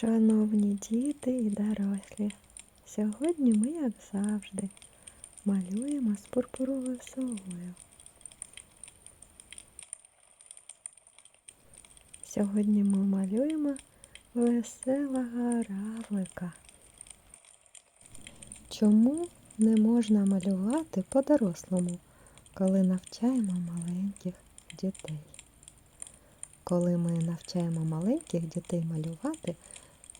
Шановні діти і дорослі, сьогодні ми, як завжди, малюємо з пурпуровою совою. Сьогодні ми малюємо веселого равлика. Чому не можна малювати по-дорослому, коли навчаємо маленьких дітей? Коли ми навчаємо маленьких дітей малювати,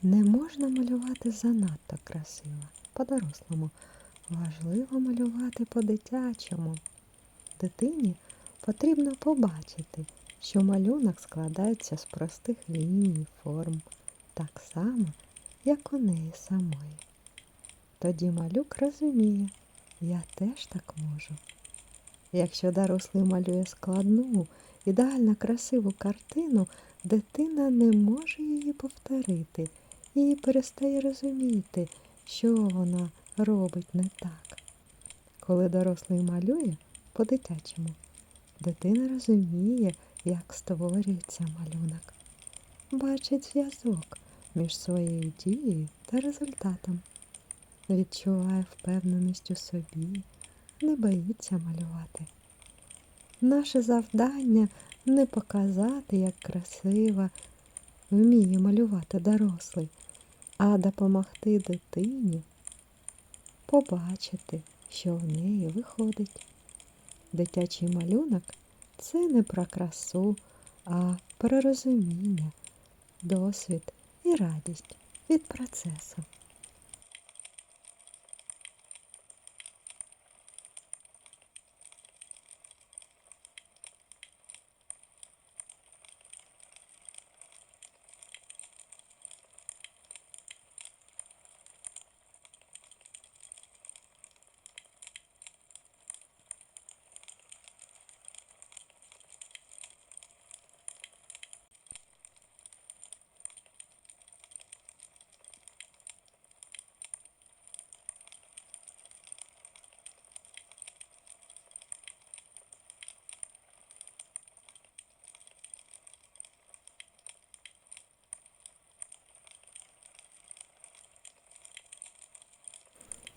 не можна малювати занадто красиво, по-дорослому. Важливо малювати по-дитячому. Дитині потрібно побачити, що малюнок складається з простих ліній, форм, так само, як у неї самої. Тоді малюк розуміє, я теж так можу. Якщо дорослий малює складну, ідеально красиву картину, дитина не може її повторити і перестає розуміти, що вона робить не так. Коли дорослий малює по-дитячому, дитина розуміє, як створюється малюнок, бачить зв'язок між своєю дією та результатом, відчуває впевненість у собі, не боїться малювати. Наше завдання не показати, як красиво вміє малювати дорослий, а допомогти дитині побачити, що в неї виходить. Дитячий малюнок це не про красу, а про розуміння, досвід і радість від процесу.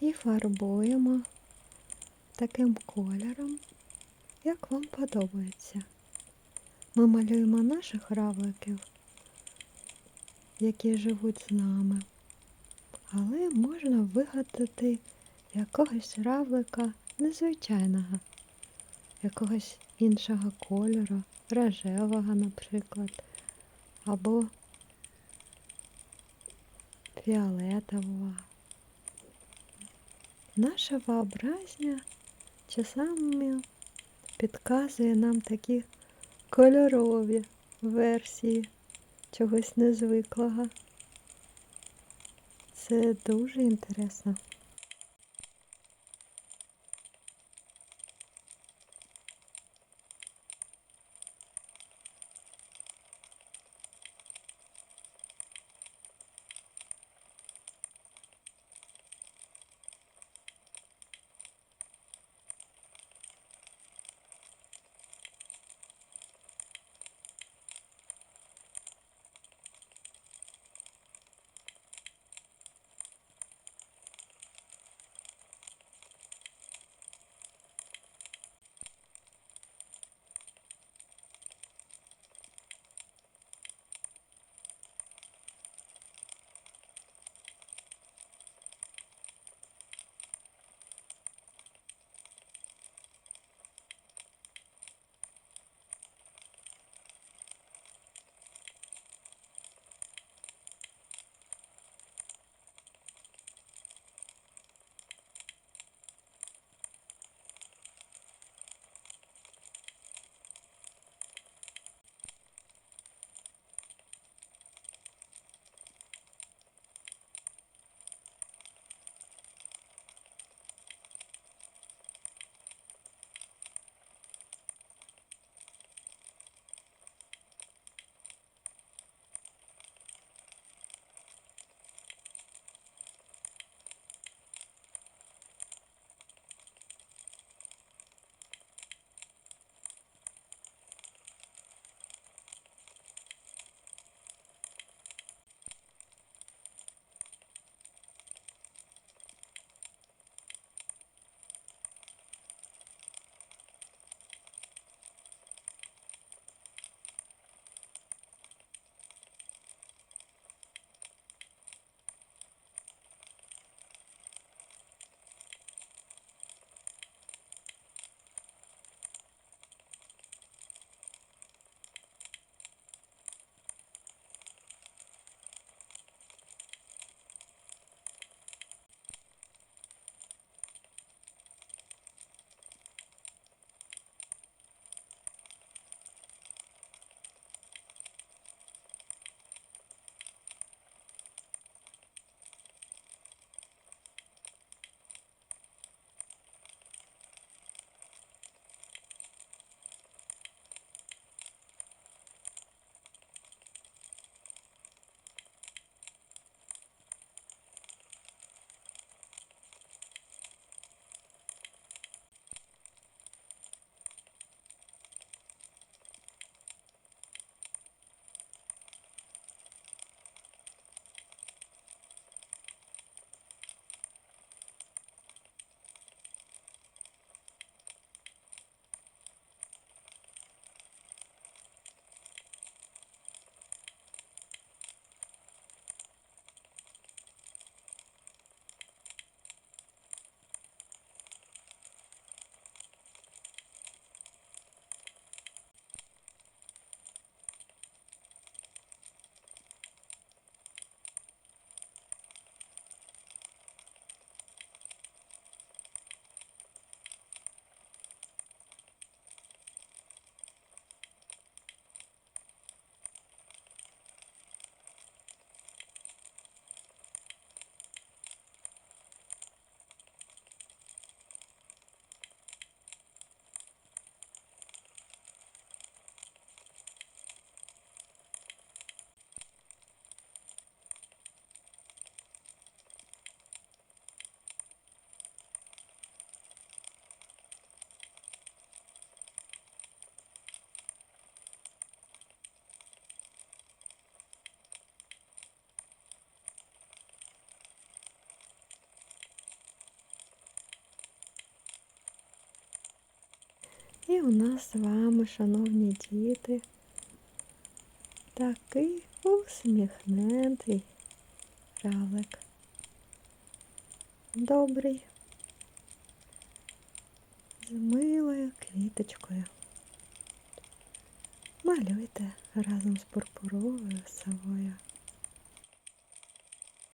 І фарбуємо таким кольором, як вам подобається. Ми малюємо наших равликів, які живуть з нами. Але можна вигадати якогось равлика незвичайного, якогось іншого кольору, рожевого, наприклад, або фіолетового. Наша вообразня часами підказує нам такі кольорові версії чогось незвиклого. Це дуже інтересно. У нас з вами, шановні діти, такий усміхнентий равлик. Добрий. З милою квіточкою. Малюйте разом з пурпуровою совою.